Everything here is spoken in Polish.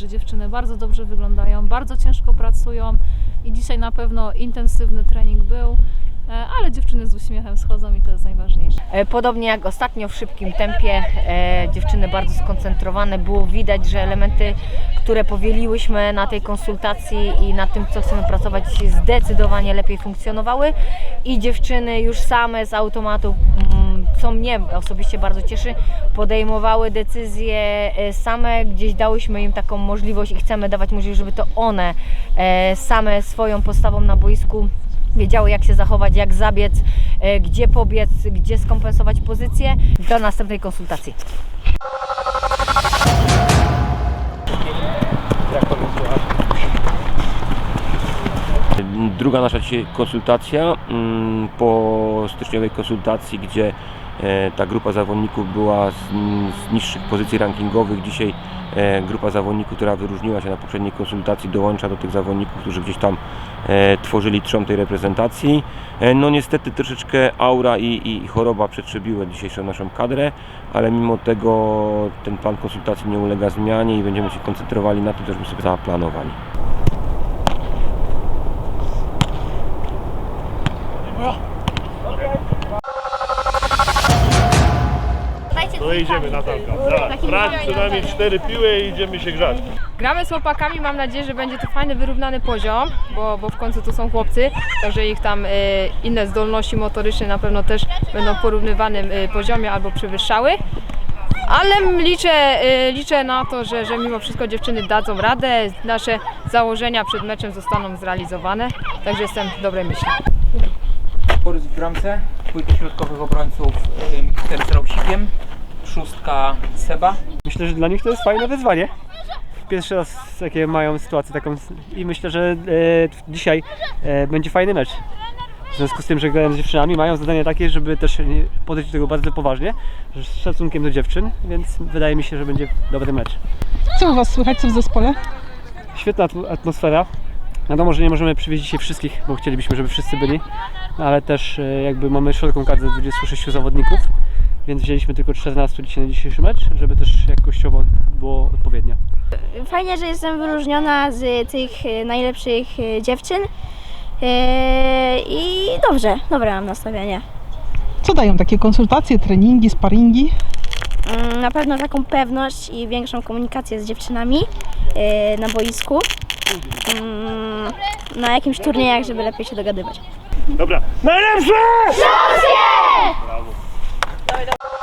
że dziewczyny bardzo dobrze wyglądają, bardzo ciężko pracują i dzisiaj na pewno intensywny trening był, e, ale dziewczyny z uśmiechem schodzą i to jest najważniejsze. E, Podobnie jak ostatnio w szybkim tempie, e, dziewczyny bardzo skoncentrowane. Było widać, że elementy, które powieliłyśmy na tej konsultacji i na tym, co chcemy pracować, zdecydowanie lepiej funkcjonowały. I dziewczyny już same z automatu, mm, co mnie osobiście bardzo cieszy, podejmowały decyzje e, same. Gdzieś dałyśmy im taką możliwość i chcemy dawać możliwość, żeby to one e, same swoją postawą na boisku wiedziały jak się zachować, jak zabiec, e, gdzie pobiec, gdzie skompensować pozycję do następnej konsultacji. Druga nasza dzisiaj konsultacja mm, po styczniowej konsultacji, gdzie ta grupa zawodników była z, z niższych pozycji rankingowych. Dzisiaj e, grupa zawodników, która wyróżniła się na poprzedniej konsultacji, dołącza do tych zawodników, którzy gdzieś tam e, tworzyli trzon tej reprezentacji. E, No niestety troszeczkę aura i, i choroba przetrzebiły dzisiejszą naszą kadrę, ale mimo tego ten plan konsultacji nie ulega zmianie i będziemy się koncentrowali na tym, co sobie zaplanowali. No idziemy Natalka. Dawaj. Brać przynajmniej cztery piły i idziemy się grzać. Gramy z chłopakami, mam nadzieję, że będzie to fajny, wyrównany poziom, bo, bo w końcu to są chłopcy, także ich tam e, inne zdolności motoryczne na pewno też będą w porównywanym e, poziomie albo przewyższały. Ale liczę, e, liczę na to, że, że mimo wszystko dziewczyny dadzą radę, nasze założenia przed meczem zostaną zrealizowane, także jestem w dobrej myśli. Borys w bramce, dwójka środkowych obrońców y, Mikser z Rausikiem, szóstka Seba. Myślę, że dla nich to jest fajne wyzwanie. Pierwszy raz jakie mają sytuację taką i myślę, że e, dzisiaj e, będzie fajny mecz. W związku z tym, że grają z dziewczynami, mają zadanie takie, żeby też nie podejść do tego bardzo poważnie, z szacunkiem do dziewczyn, więc wydaje mi się, że będzie dobry mecz. Co u Was słychać, co w zespole? Świetna atm- atmosfera. Wiadomo, że nie możemy przywieźć dzisiaj wszystkich, bo chcielibyśmy, żeby wszyscy byli, ale też e, jakby mamy szeroką kadrę 26 zawodników, więc wzięliśmy tylko 14 dzisiaj na dzisiejszy mecz, żeby też jakościowo było odpowiednio. Fajnie, że jestem wyróżniona z tych e, najlepszych e, dziewczyn. E, I dobrze, dobre mam nastawienie. Co dają takie konsultacje, treningi, sparingi? Mm, Na pewno taką pewność i większą komunikację z dziewczynami na boisku. Mm, Na jakimś turniejach, żeby lepiej się dogadywać. Dobra. Najlepsze! হয়